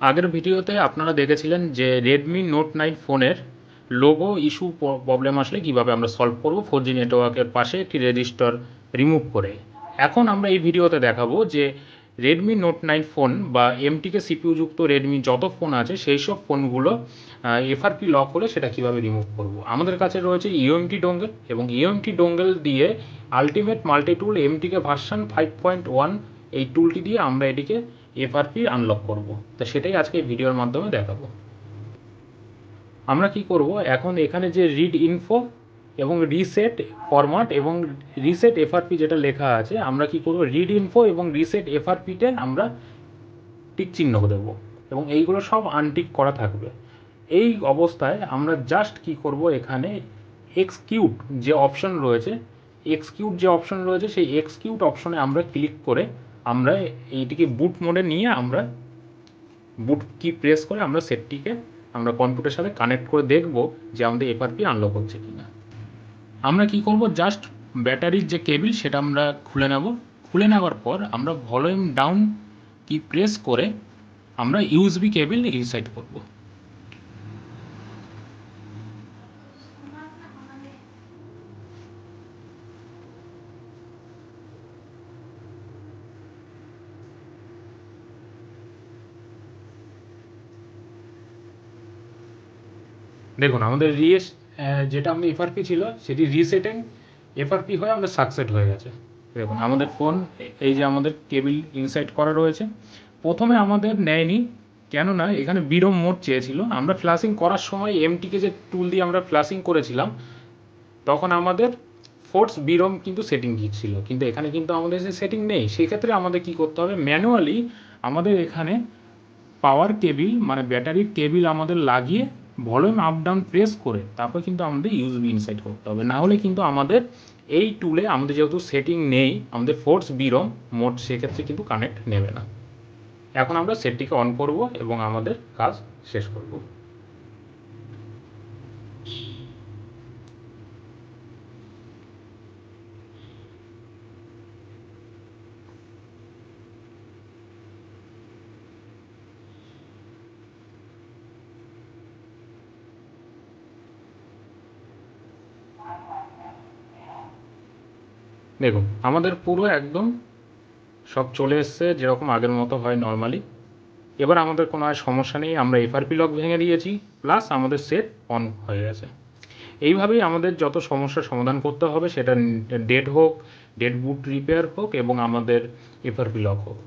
আগের ভিডিওতে আপনারা দেখেছিলেন যে রেডমি নোট নাইন ফোনের লোগো ইস্যু প্রবলেম আসলে কীভাবে আমরা সলভ করব। ফোর জি নেটওয়ার্কের পাশে একটি রেজিস্টার রিমুভ করে। এখন আমরা এই ভিডিওতে দেখাবো যে রেডমি নোট নাইন ফোন বা এমটিকে সিপিউ যুক্ত রেডমি যত ফোন আছে, সেই সব ফোনগুলো এফআরপি লক হলে সেটা কীভাবে রিমুভ করব? আমাদের কাছে রয়েছে E ইউএমটি ডোঙ্গেল এবং E ইউএমটি ডোঙ্গেল দিয়ে ultimate multi tool MTK version five point one এই টুলটি দিয়ে আমরা এটিকে এফআরপি আনলক করব। তো সেটাই আজকে ভিডিওর মাধ্যমে দেখাবো। আমরা কি করব? এখন এখানে যে রিড ইনফো এবং রিসেট ফরম্যাট এবং রিসেট এফআরপি যেটা লেখা আছে, আমরা কি করব? রিড ইনফো এবং রিসেট এফআরপিতে আমরা টিক চিহ্ন দেব এবং এইগুলো সব আনটিক করা থাকবে। এই অবস্থায় আমরা জাস্ট কি করব? এখানে এক্সকিউট যে অপশন রয়েছে এক্সকিউট যে অপশন রয়েছে, সেই এক্সকিউট অপশনে আমরা ক্লিক করে আমরা এইটিকে বুট মোডে নিয়ে আমরা বুট কি প্রেস করে আমরা সেটটিকে আমরা কম্পিউটারের সাথে কানেক্ট করে দেখব যে আমাদের এফআরপি আনলক হচ্ছে কি না আমরা কি করব? জাস্ট ব্যাটারির যে কেবিল সেটা আমরা খুলে নেব। খুলে নেওয়ার পর আমরা ভলিউম ডাউন কি প্রেস করে আমরা ইউএসবি কেবিল রিসাইট করব। দেখুন, আমাদের রিএস যেটা আমাদের এফআরপি ছিল, সেটি রিসেটিং এফআরপি হয়ে আমাদের সাকসেট হয়ে গেছে। দেখুন, আমাদের ফোন এই যে আমাদের কেবিল ইনসাইট করা রয়েছে, প্রথমে আমাদের নেয়নি, কেননা এখানে বিরম মোড চেয়েছিল। আমরা ফ্লাশিং করার সময় এমটিকে যে টুল দিয়ে আমরা ফ্লাশিং করেছিলাম, তখন আমাদের ফোর্স বিরম কিন্তু সেটিং ছিল কিন্তু এখানে কিন্তু আমাদের যে সেটিং নেই, সেক্ষেত্রে আমাদের কি করতে হবে? ম্যানুয়ালি আমাদের এখানে পাওয়ার কেবিল মানে ব্যাটারির কেবিল আমাদের লাগিয়ে ভলিউম আপ ডাউন প্রেস করে তারপর কিন্তু আমাদের ইউএসবি ইনসাইড করতে হবে। না হলে কিন্তু আমাদের এই টুলে আমাদের যেহেতু সেটিং নেই, আমাদের ফোর্স বিরম মোট সেক্ষেত্রে কিন্তু কানেক্ট নেবে না। এখন আমরা সেটটিকে অন করব এবং আমাদের কাজ শেষ করব। দেখুন, আমাদের পুরো একদম সব চলে এসছে যেরকম আগের মতো হয় নর্মালি এবার আমাদের কোনো আর সমস্যা নেই, আমরা এফআরপি লক ভেঙে দিয়েছি প্লাস আমাদের সেট অন হয়ে গেছে। এইভাবেই আমাদের যত সমস্যার সমাধান করতে হবে, সেটা ডেড হোক ডেড বুট রিপেয়ার হোক, এবং আমাদের এফআরপি লক হোক।